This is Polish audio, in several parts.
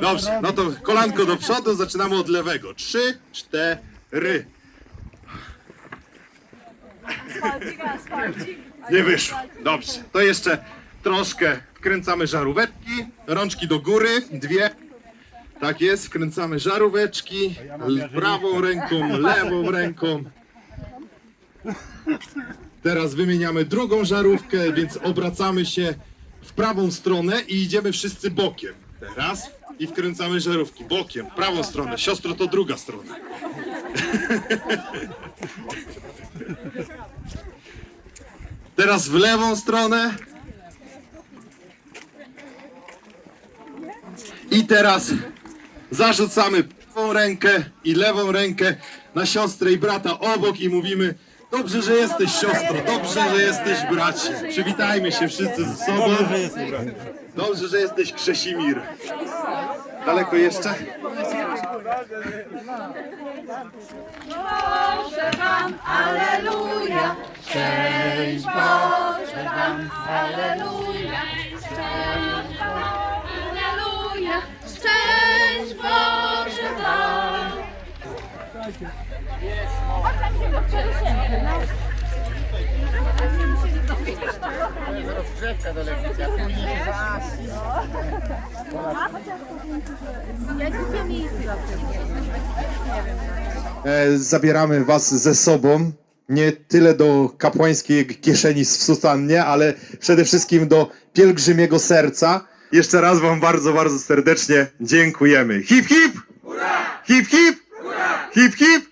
Dobrze, no to kolanko do przodu, zaczynamy od lewego. Trzy, cztery. Nie wyszło. Dobrze, to jeszcze troszkę wkręcamy żaróweczki, rączki do góry, dwie. Tak jest, wkręcamy żaróweczki, prawą ręką, lewą ręką. Teraz wymieniamy drugą żarówkę, więc obracamy się w prawą stronę i idziemy wszyscy bokiem. Teraz i wkręcamy żarówki bokiem, prawą stronę. Siostro to druga strona. Teraz w lewą stronę. I teraz zarzucamy prawą rękę i lewą rękę na siostrę i brata obok i mówimy Dobrze, że jesteś siostro, dobrze, że jesteś bracie. Przywitajmy się wszyscy ze sobą. Dobrze, że jesteś Krzesimir. Daleko jeszcze? Boże wam, Aleluja, szczęść Boże wam, Aleluja, szczęść wam, Aleluja, szczęść Boże wam. E, zabieramy was ze sobą. Nie tyle do kapłańskiej kieszeni w sutannie, ale przede wszystkim do pielgrzymiego serca. Jeszcze raz wam bardzo, bardzo serdecznie dziękujemy. Hip hip! Hip hip! Hip hip!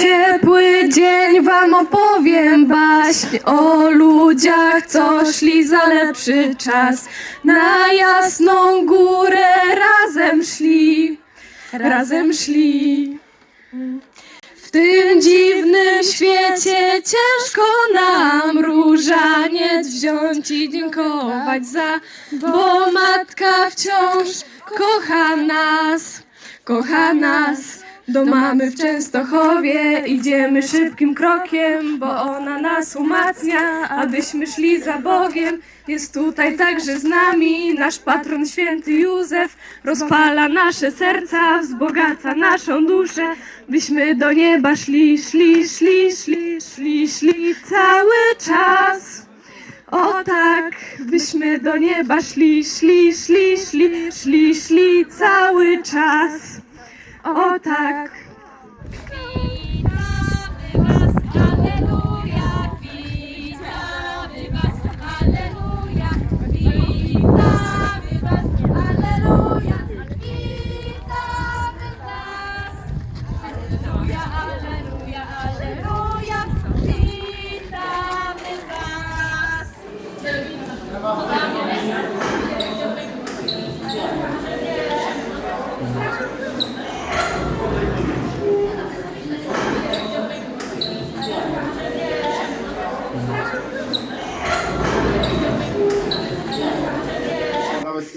ciepły dzień wam opowiem baśń o ludziach, co szli za lepszy czas. Na jasną górę razem szli, razem szli. W tym dziwnym świecie ciężko nam różaniec wziąć i dziękować za, bo matka wciąż kocha nas, kocha nas. Do mamy w Częstochowie idziemy szybkim krokiem, bo ona nas umacnia, abyśmy szli za Bogiem. Jest tutaj także z nami nasz patron święty Józef, rozpala nasze serca, wzbogaca naszą duszę, byśmy do nieba szli, szli, szli, szli, szli, szli cały czas. O tak, byśmy do nieba szli, szli, szli, szli, szli, szli cały czas. O tak.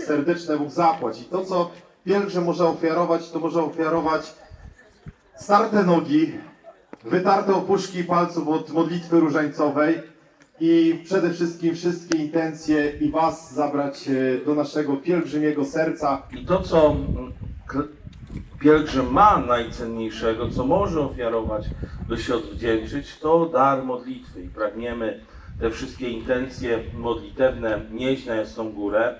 Serdeczne Bóg zapłać. I to, co pielgrzym może ofiarować, to może ofiarować starte nogi, wytarte opuszki palców od modlitwy różańcowej i przede wszystkim wszystkie intencje i Was zabrać e, do naszego pielgrzymiego serca. I to, co pielgrzym ma najcenniejszego, co może ofiarować, by się odwdzięczyć, to dar modlitwy. I pragniemy te wszystkie intencje modlitewne nieść na jasną górę.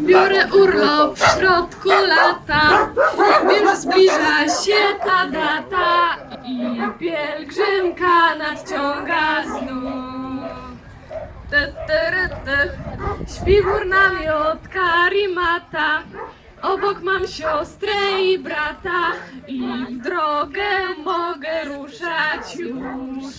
Biorę urlop w środku lata, wiem, że zbliża się ta data i pielgrzymka nadciąga znów. Ty, ty, ty. Śpi górna. Obok mam siostrę i brata i w drogę mogę ruszać już.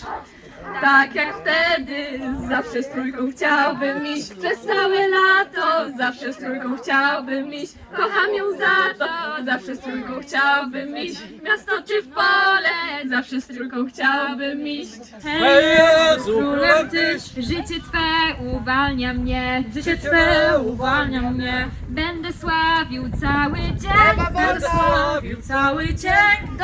Tak jak wtedy, zawsze z trójką chciałbym iść. Przez całe lato, zawsze z trójką chciałbym iść. Kocham ją za to, zawsze z trójką chciałbym iść. W Miasto czy w pole, zawsze z trójką chciałbym iść. Hej Jezu, Królem Tyś, życie Twe uwalnia mnie, życie Twe uwalnia mnie. Będę sławił cały dzień, Będę sławił cały dzień.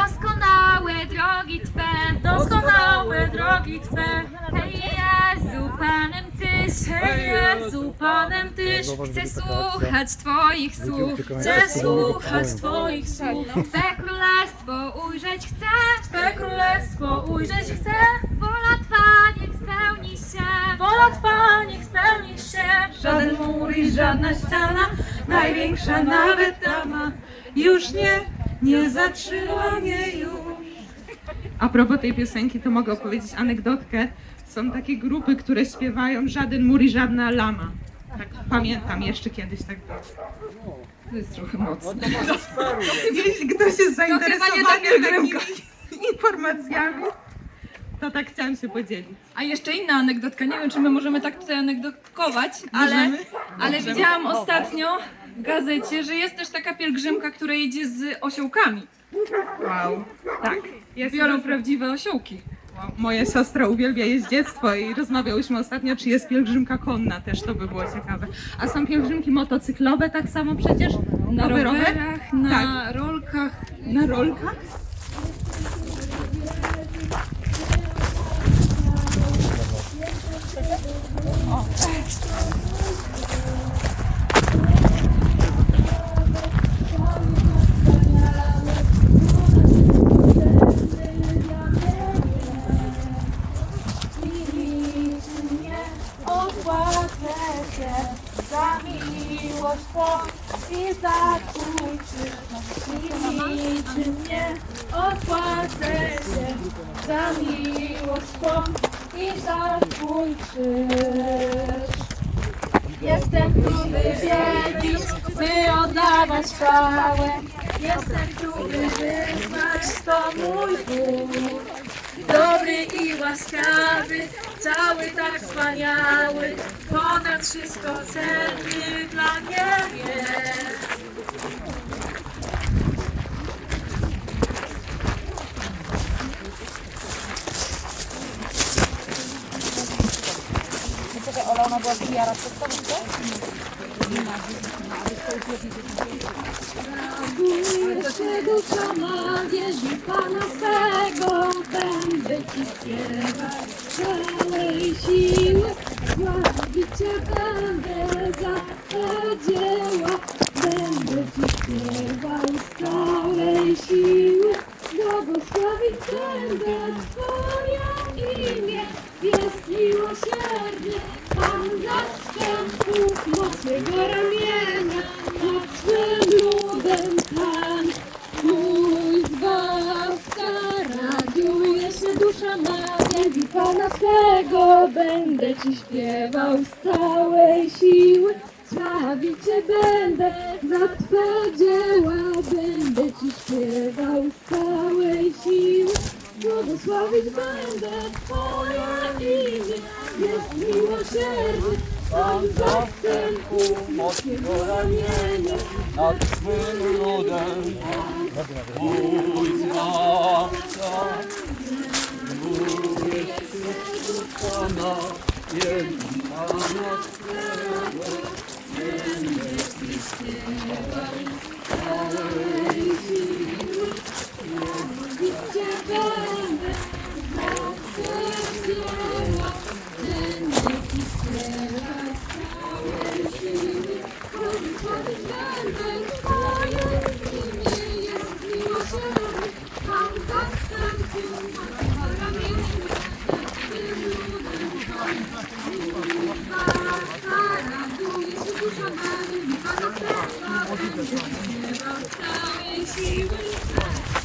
Doskonałe drogi Twe, doskonałe drogi Twe. Hej Jezu, Panem Tyś, hej Jezu, Panem Tyś. Chcę słuchać Twoich słów, chcę słuchać Twoich słów. Twe królestwo ujrzeć chcę, Twe królestwo ujrzeć chcę. Wola Twa niech spełni się, wola Twa niech spełni się. Żaden mur i żadna ściana, największa nawet dama, już nie, nie zatrzyma mnie już. A propos tej piosenki, to mogę opowiedzieć anegdotkę. Są takie grupy, które śpiewają Żaden mur i żadna lama. Tak pamiętam jeszcze kiedyś tak było. To jest trochę mocne. Jeśli ktoś jest zainteresowany takimi informacjami, to tak chciałam się podzielić. A jeszcze inna anegdotka, nie wiem czy my możemy tak tutaj anegdotkować, ale, Możemy? ale widziałam ostatnio w gazecie, że jest też taka pielgrzymka, która idzie z osiołkami. Wow. Tak. Jest Biorą prawdziwe osiołki. Moja siostra uwielbia jeździectwo i rozmawiałyśmy ostatnio, czy jest pielgrzymka konna, też to by było ciekawe. A są pielgrzymki motocyklowe tak samo przecież? Na rowerach, na Tak. rolkach. Na rolkach? Opłacę Jestem tu, by wiedzieć, by oddawać chwałę. Jestem tu, by wyznać, to mój Bóg. Dobry i łaskawy, cały tak wspaniały, ponad wszystko cenny dla mnie jest. Jeszcze dusza ma, wierzy Pana swego, będę Ci śpiewać całej siły. Sławić Cię będę za Te dzieła, będę Ci śpiewał z całej siły. Błogosławić będę Twoje imię, jest miłosierny, Pan mocnego ramienia, nad swym ludem Pan, mój Zbawca, raduje się dusza ma, wielbi Pana swego, będę Ci śpiewał z całej siły, sławić Cię będę, za Twe dzieła będę Ci śpiewał z całej siły. Błogosławić będę Twoje imię, jest miłosierny, Pan zastępów mocnego ramienia. nad swym ludem. Mój Zbawca, mój Pana, wielki Pana swego. Cię śpiewał z całej siły. Będę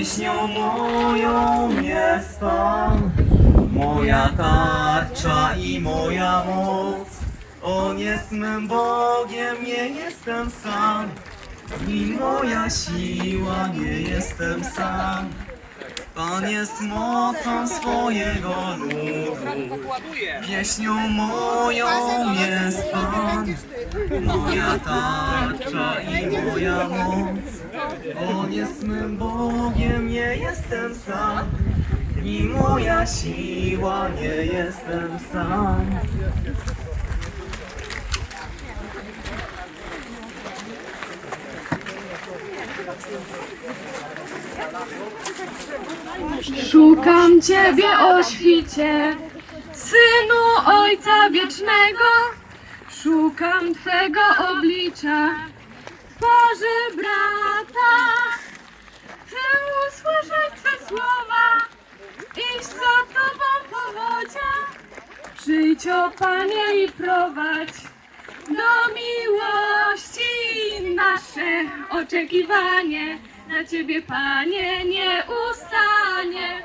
Pieśnią moją jest Pan, moja tarcza i moja moc. On jest mym Bogiem, nie jestem sam. I moja siła, nie jestem sam. Pan jest mocą swojego ludu. Pieśnią moją jest Pan, moja tarcza i moja moc. On jest mym Bogiem, nie jestem sam. I moja siła, nie jestem sam. Szukam Ciebie o świcie, Synu Ojca Wiecznego. Szukam Twego oblicza, twarzy brata. Chcę usłyszeć Twe słowa, iść za Tobą po wodzie. Przyjdź, o Panie, i prowadź do miłości nasze oczekiwanie na Ciebie, Panie, nie ustanie.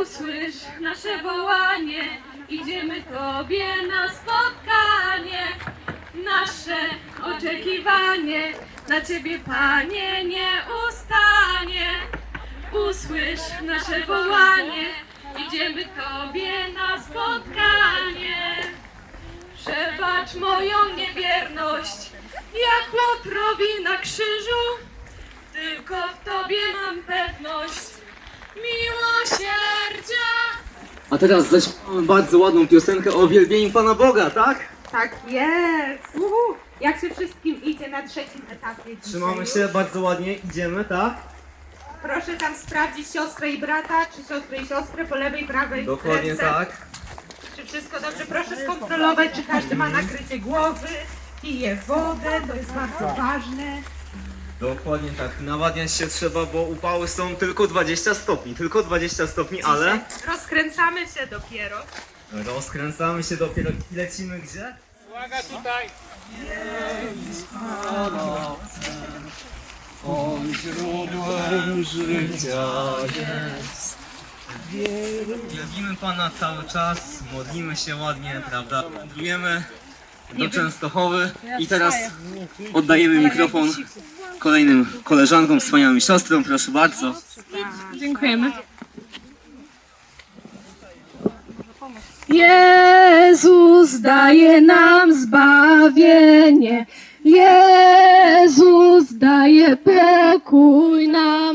Usłysz nasze wołanie, idziemy Tobie na spotkanie. Nasze oczekiwanie na Ciebie, Panie, nie ustanie. Usłysz nasze wołanie, idziemy Tobie na spotkanie. Przebacz moją niewierność, jak Łotrowi na krzyżu. Tylko w Tobie mam pewność miłosierdzia. A teraz zaśpiewamy bardzo ładną piosenkę o wielbieniu Pana Boga, tak? Tak jest! Uhu. Jak się wszystkim idzie na trzecim etapie dzisiaj? Trzymamy się bardzo ładnie, idziemy, tak? Proszę tam sprawdzić siostrę i brata, czy siostrę i siostrę po lewej, prawej Dokładnie ręce. tak. Czy wszystko dobrze? Proszę skontrolować, czy każdy ma nakrycie głowy, pije wodę, to jest bardzo ważne. Dokładnie tak. Nawadniać się trzeba, bo upały są tylko 20 stopni. Tylko 20 stopni, ale Rozkręcamy się dopiero. rozkręcamy się dopiero i lecimy gdzie? On źródłem życia jest. Wielbimy Pana cały czas, modlimy się ładnie, prawda? Modlujemy do Częstochowy i teraz oddajemy mikrofon kolejnym koleżankom, wspaniałym siostrom, proszę bardzo. Dziękujemy. Jezus daje nam zbawienie. Jezus daje pokój nam.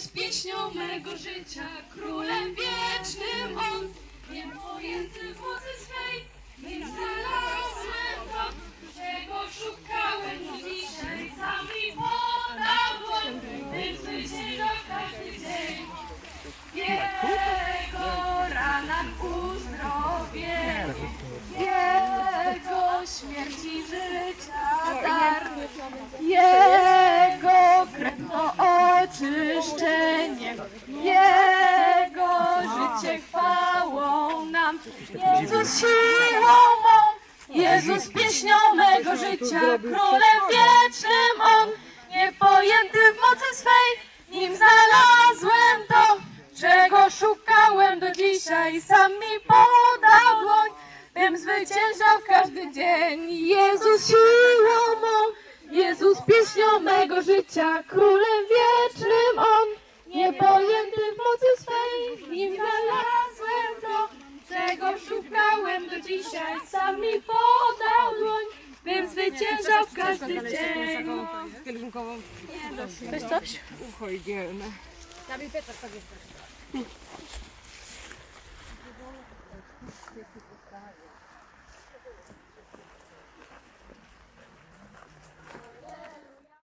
Jezus pieśnią mego życia, królem wiecznym życie chwałą nam, Jezus siłą mą, Jezus pieśnią mego życia, królem wiecznym On, niepojęty w mocy swej, nim znalazłem to, czego szukałem do dzisiaj, sam mi podał dłoń, bym zwyciężał każdy dzień. Jezus siłą mą, Jezus pieśnią mego życia, królem wiecznym Wystaś? Ucho igielne. Tam i Petra sobie